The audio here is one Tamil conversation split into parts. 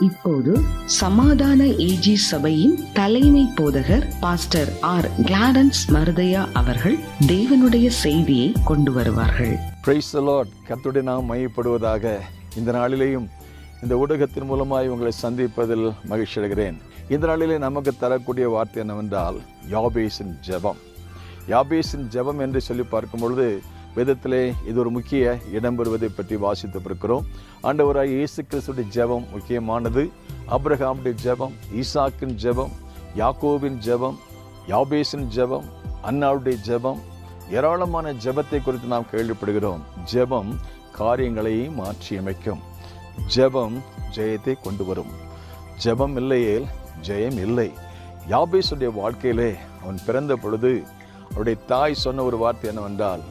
இப்போது சமாதான ஏஜி சபையின் தலைமை போதகர் பாஸ்டர் ஆர் கிளாரன்ஸ் மருதையா அவர்கள் தேவனுடைய செய்தியை கொண்டு வருவார்கள். பிரைஸ் லார்ட் கர்த்தருடைய நாம் மையப்படுவதாக இந்த நாளிலேயும் இந்த ஊடகத்தின் மூலமாய் உங்களை சந்திப்பதில் மகிழ்ச்சி அடைகிறேன். இந்த நாளிலே நமக்கு தரக்கூடிய வார்த்தை என்னவென்றால் யாபேசின் ஜெபம். யாபேசின் ஜெபம் என்று சொல்லி பார்க்கும் பொழுது வேதத்திலே இது ஒரு முக்கிய இடம்பெறுவதை பற்றி வாசித்து இருக்கிறோம் ஆண்டவராக இயேசு கிறிஸ்துடைய ஜெபம் முக்கியமானது. அப்ரஹாமுடைய ஜெபம் ஈசாக்கின் ஜெபம் யாக்கோவின் ஜெபம் யாபேசின் ஜெபம் அன்னாவுடைய ஜெபம் ஏராளமான ஜெபத்தை குறித்து நாம் கேள்விப்படுகிறோம். ஜெபம் காரியங்களை மாற்றியமைக்கும் ஜெபம் ஜெயத்தை கொண்டு வரும். ஜெபம் இல்லையே ஜெயம் இல்லை. யாபேசுடைய வாழ்க்கையிலே அவன் பிறந்த பொழுது அவருடைய தாய் சொன்ன ஒரு வார்த்தை என்னவென்றால்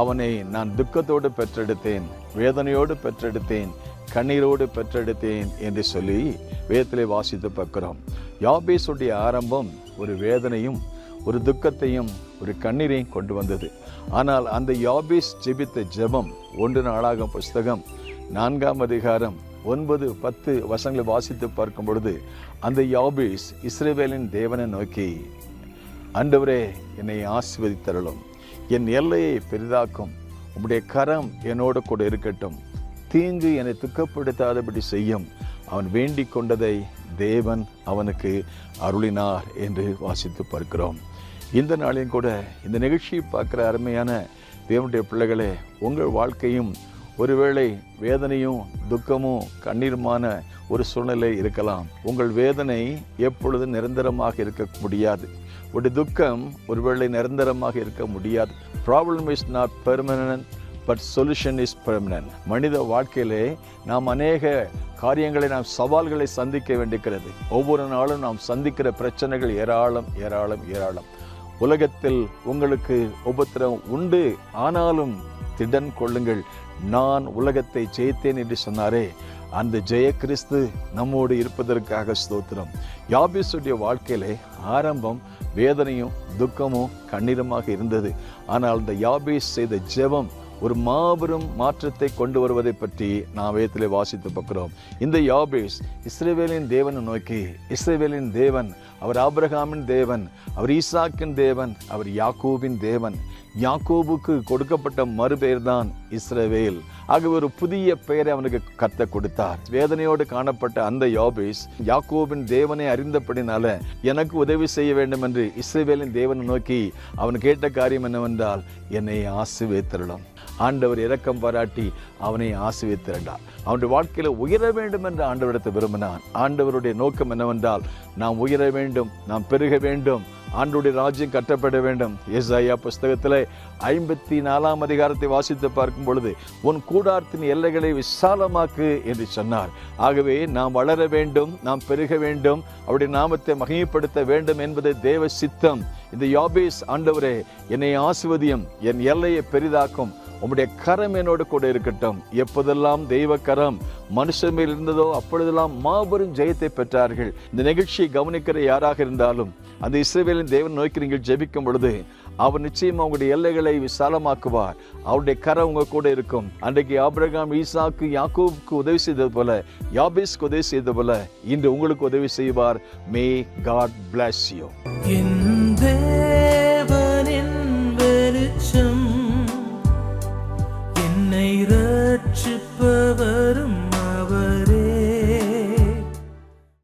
அவனை நான் துக்கத்தோடு பெற்றெடுத்தேன் வேதனையோடு பெற்றெடுத்தேன் கண்ணீரோடு பெற்றெடுத்தேன் என்று சொல்லி வேதத்திலே வாசித்து பார்க்கிறோம். யாபேசுடைய ஆரம்பம் ஒரு வேதனையும் ஒரு துக்கத்தையும் ஒரு கண்ணீரையும் கொண்டு வந்தது. ஆனால் அந்த யாபேஸ் ஜெபித்த ஜெபம் ஒன்று நாளாக புஸ்தகம் நான்காம் அதிகாரம் ஒன்பது பத்து வசங்களை வாசித்து பார்க்கும் பொழுது அந்த யாபேஸ் இஸ்ரேவேலின் தேவனை நோக்கி அண்டவரே என்னை ஆசிர்வதித்தருளும். என் எல்லையை பெரிதாக்கும். உம்முடைய கரம் என்னோடு கூட இருக்கட்டும். தீங்கு என்னை துக்கப்படுத்தாதபடி செய்யும். அவன் வேண்டிக் கொண்டதை தேவன் அவனுக்கு அருளினார் என்று வாசித்து பார்க்கிறோம். இந்த நாளையும் கூட இந்த நிகழ்ச்சியை பார்க்குற அருமையான தேவனுடைய பிள்ளைகளே உங்கள் வாழ்க்கையும் ஒருவேளை வேதனையும் துக்கமும் கண்ணீருமான ஒரு சூழ்நிலை இருக்கலாம். உங்கள் வேதனை எப்பொழுது நிரந்தரமாக இருக்க முடியாது. ஒரு துக்கம் ஒருவேளை நிரந்தரமாக இருக்க முடியாது. Problem is not permanent but solution is permanent மனித வாழ்க்கையிலே நாம் அநேக காரியங்களை நாம் சவால்களை சந்திக்க வேண்டியிருக்கிறது. ஒவ்வொரு நாளும் நாம் சந்திக்கிற பிரச்சனைகள் ஏராளம் ஏராளம் ஏராளம். உலகத்தில் உங்களுக்கு உபத்திரம் உண்டு. ஆனாலும் திடன் கொள்ளுங்கள். நான் உலகத்தை ஜெயித்தேன் என்று சொன்னாரே. அந்த ஜெய கிறிஸ்து நம்மோடு இருப்பதற்காக ஸ்தோத்திரம். யாபிஸுடைய வாழ்க்கையிலே ஆரம்பம் வேதனையும் துக்கமும் கண்ணீருமாக இருந்தது. ஆனால் அந்த யாபிஸ் செய்த ஜெபம் ஒரு மாபெரும் மாற்றத்தை கொண்டு வருவதை பற்றி நாம் வேதத்தில் வாசித்து பார்க்கிறோம். இந்த யாபேஸ் இஸ்ரேவேலின் தேவனை நோக்கி இஸ்ரேவேலின் தேவன் அவர் ஆபிரகாமின் தேவன் அவர் ஈசாக்கின் தேவன் அவர் யாக்கோபின் தேவன். யாக்கோபுக்கு கொடுக்கப்பட்ட மறுபெயர் தான் இஸ்ரவேல். ஆகவே ஒரு புதிய பெயரை அவனுக்கு கத்த கொடுத்தார். வேதனையோடு காணப்பட்ட அந்த யாபேஸ் யாக்கோபின் தேவனை அறிந்தபடினால எனக்கு உதவி செய்ய வேண்டும் என்று இஸ்ரேவேலின் தேவனை நோக்கி அவன் கேட்ட காரியம் என்னவென்றால் என்னை ஆசிர்வதித்தருளும். ஆண்டவர் இரக்கம் பாராட்டி அவனை ஆசிரியத்திரண்டார் அவனுடைய வாழ்க்கையில் உயர வேண்டும் என்று ஆண்டவரிடத்தை விரும்பினான் ஆண்டவருடைய நோக்கம் என்னவென்றால் நாம் உயர வேண்டும் நாம் பெருக வேண்டும் ஆண்டுடைய ராஜ்யம் கட்டப்பட வேண்டும். ஏசாயா புஸ்தகத்தில் ஐம்பத்தி நாலாம் அதிகாரத்தை வாசித்து பார்க்கும் பொழுது உன் கூடாரத்தின் எல்லைகளை விசாலமாக்கு என்று சொன்னார். ஆகவே நாம் வளர வேண்டும் நாம் பெருக வேண்டும் அவருடைய நாமத்தை மகிமைப்படுத்த வேண்டும் என்பது தேவ சித்தம். இந்த யாபேஸ் ஆண்டவரே என்னை ஆசிவதியம் என் எல்லையை பெரிதாக்கும். உம்முடைய கரம் என்னோடு கூட இருக்கட்டும். எப்போதெல்லாம் தெய்வ கரம் மனுஷன் மேல் இருந்ததோ அப்பொழுதெல்லாம் மாபெரும் ஜெயத்தை பெற்றார்கள். இந்த நிகழ்ச்சியை கவனிக்கிற யாராக இருந்தாலும் அந்த இஸ்ரேவேலின் தேவன் நோக்கி நீங்கள் ஜெபிக்கும் பொழுது அவர் நிச்சயம் அவங்களுடைய எல்லைகளை விசாலமாக்குவார். அவருடைய கரம் உங்க கூட இருக்கும். அன்றைக்கு ஆபிரகாம் ஈசாக்கு யாக்கூப்க்கு உதவி செய்தது போல யாபேஸ்க்கு உதவி செய்தது போல இன்று உங்களுக்கு உதவி செய்வார். May God plus you